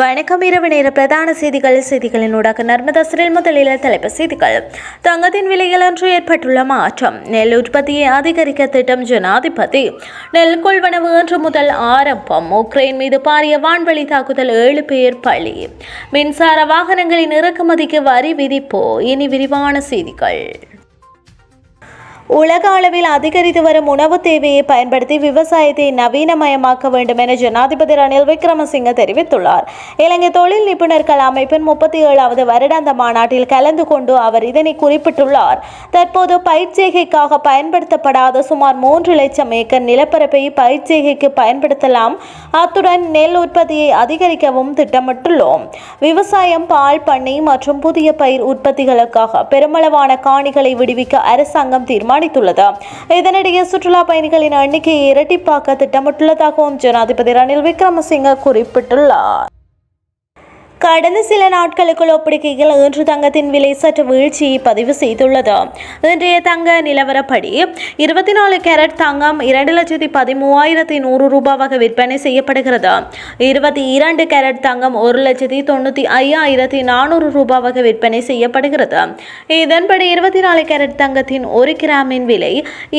வணக்கம். இரவு நேர பிரதான செய்திகள் செய்திகளின் ஊடாக நர்மதாசரில் முதலில் தலைப்பு செய்திகள். தங்கத்தின் விலையில் அன்று ஏற்பட்டுள்ள மாற்றம். நெல் உற்பத்தியை அதிகரிக்க திட்டம் ஜனாதிபதி. நெல் கொள்வனவு அன்று முதல் ஆரம்பம். உக்ரைன் மீது பாரிய வான்வழி தாக்குதல் ஏழு பேர் பலி. மின்சார வாகனங்களின் இறக்குமதிக்கு வரி விதிப்போ. இனி விரிவான செய்திகள். உலக அளவில் அதிகரித்து வரும் உணவு தேவையை பயன்படுத்தி விவசாயத்தை நவீனமயமாக்க வேண்டும் என ஜனாதிபதி ரணில் விக்ரமசிங்க தெரிவித்துள்ளார். இலங்கை தொழில் நிபுணர்கள் அமைப்பின் முப்பத்தி ஏழாவது வருடாந்த மாநாட்டில் கலந்து கொண்டு அவர் இதனை குறிப்பிட்டுள்ளார். தற்போது பயிர்ச்செய்கைக்காக பயன்படுத்தப்படாத சுமார் மூன்று லட்சம் ஏக்கர் நிலப்பரப்பை பயிர்ச்செய்கைக்கு பயன்படுத்தலாம். அத்துடன் நெல் உற்பத்தியை அதிகரிக்கவும் திட்டமிட்டுள்ளோம். விவசாயம் பால் பண்ணை மற்றும் புதிய பயிர் உற்பத்திகளுக்காக பெருமளவான காணிகளை விடுவிக்க அரசாங்கம் தீர்மானம் தீர்மானித்துள்ளது இதனிடையே சுற்றுலா பயணிகளின் எண்ணிக்கையை இரட்டிப்பாக்க திட்டமிட்டுள்ளதாகவும் ஜனாதிபதி ரணில் விக்ரமசிங்க குறிப்பிட்டுள்ளார். கடந்த சில நாட்களுக்குள் ஒப்பிடுகையில் இன்று தங்கத்தின் விலை சற்று வீழ்ச்சியை பதிவு செய்துள்ளது. இன்றைய தங்க நிலவரப்படி இருபத்தி நாலு கேரட் தங்கம் இரண்டு லட்சத்தி பதிமூவாயிரத்தி நூறு ரூபாவாக விற்பனை செய்யப்படுகிறது. இருபத்தி இரண்டு கேரட் தங்கம் ஒரு லட்சத்தி தொண்ணூற்றி ஐயாயிரத்தி நானூறு ரூபாவாக விற்பனை செய்யப்படுகிறது. இதன்படி இருபத்தி நாலு கேரட் தங்கத்தின் ஒரு கிராமின் விலை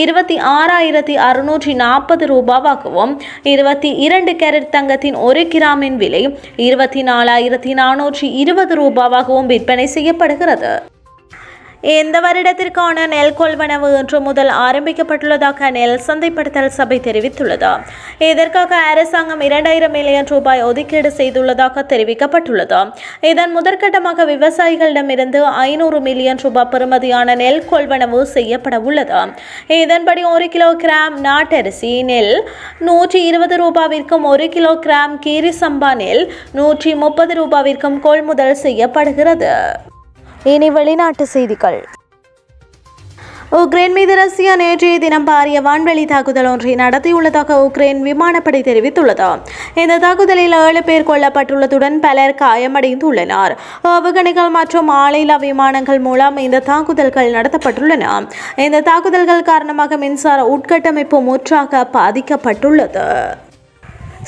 இருபத்தி ஆறாயிரத்தி அறுநூற்றி நாற்பது ரூபாவாகவும் இருபத்தி இரண்டு கேரட் தங்கத்தின் ஒரு கிராமின் விலை இருபத்தி நாலாயிரத்தி நானூற்றி இருபது ரூபாவாகவும் விற்பனை செய்யப்படுகிறது. இந்த வருடத்திற்கான நெல் கொள்வனவு இன்று முதல் ஆரம்பிக்கப்பட்டுள்ளதாக நெல் சந்தைப்படுத்தல் சபை தெரிவித்துள்ளது. இதற்காக அரசாங்கம் இரண்டாயிரம் மில்லியன் ரூபாய் ஒதுக்கீடு செய்துள்ளதாக தெரிவிக்கப்பட்டுள்ளது. இதன் முதற்கட்டமாக விவசாயிகளிடமிருந்து ஐநூறு மில்லியன் ரூபாய் பெறுமதியான நெல் கொள்வனவு செய்யப்பட உள்ளது. இதன்படி ஒரு கிலோ கிராம் நாட்டரிசி நெல் நூற்றி இருபது ரூபாவிற்கும் ஒரு கிலோ கிராம் கீரி சம்பா நெல் நூற்றி முப்பது ரூபாவிற்கும் கொள்முதல் செய்யப்படுகிறது. இனி வெளிநாட்டு செய்திகள். உக்ரைன் மீது ரஷ்யா நேற்றைய தினம் பாரிய வான்வெளி தாக்குதல் ஒன்றை நடத்தியுள்ளதாக உக்ரைன் விமானப்படை தெரிவித்துள்ளது. இந்த தாக்குதலில் ஏழு பேர் கொல்லப்பட்டுள்ளதுடன் பலர் காயமடைந்துள்ளனர். அவகணிகள் மற்றும் ஆளில்லா விமானங்கள் மூலம் இந்த தாக்குதல்கள் நடத்தப்பட்டுள்ளன. இந்த தாக்குதல்கள் காரணமாக மின்சார உட்கட்டமைப்பு முற்றாக பாதிக்கப்பட்டுள்ளது.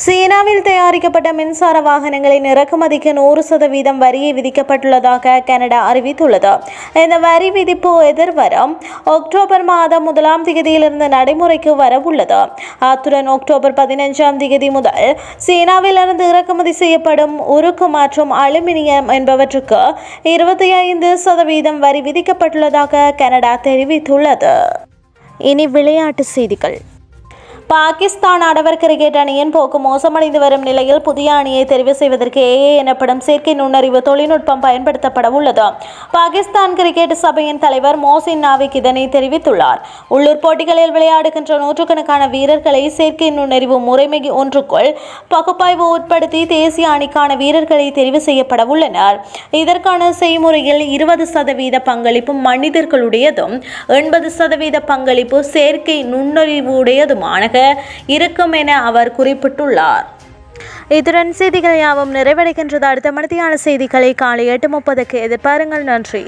சீனாவில் தயாரிக்கப்பட்ட மின்சார வாகனங்களின் இறக்குமதிக்கு நூறு சதவீதம் வரியை விதிக்கப்பட்டுள்ளதாக கனடா அறிவித்துள்ளது. இந்த வரி விதிப்பு எதிர்வரும் அக்டோபர் மாதம் முதலாம் தேதியிலிருந்து நடைமுறைக்கு வரவுள்ளது. அத்துடன் அக்டோபர் பதினஞ்சாம் தேதி முதல் சீனாவிலிருந்து இறக்குமதி செய்யப்படும் உருக்கு மற்றும் அலுமினியம் என்பவற்றுக்கு இருபத்தி ஐந்து சதவீதம் வரி விதிக்கப்பட்டுள்ளதாக கனடா தெரிவித்துள்ளது. இனி விளையாட்டு செய்திகள். பாகிஸ்தான் ஆடவர் கிரிக்கெட் அணியின் போக்கு மோசமடைந்து வரும் நிலையில் புதிய அணியை தெரிவு செய்வதற்கு ஏஏ எனப்படும் செயற்கை நுண்ணறிவு தொழில்நுட்பம் பயன்படுத்தப்பட உள்ளது. பாகிஸ்தான் கிரிக்கெட் சபையின் தலைவர் மோசின் நாவிக் இதனை தெரிவித்துள்ளார். உள்ளூர் போட்டிகளில் விளையாடுகின்ற நூற்றுக்கணக்கான வீரர்களை செயற்கை நுண்ணறிவு முறைமை ஒன்றுக்குள் பகுப்பாய்வு உட்படுத்தி தேசிய அணிக்கான வீரர்களை தெரிவு செய்யப்பட உள்ளனர். இதற்கான செய்முறையில் இருபது சதவீத பங்களிப்பு மனிதர்களுடையதும் எண்பது சதவீத பங்களிப்பு செயற்கை இருக்கும் என அவர் குறிப்பிட்டுள்ளார். இத்துடன் செய்திகள் யாவும் நிறைவடைகின்றது. அடுத்த மணித்தியான செய்திகளை காலை எட்டு முப்பதுக்கு எதிர்பாருங்கள். நன்றி.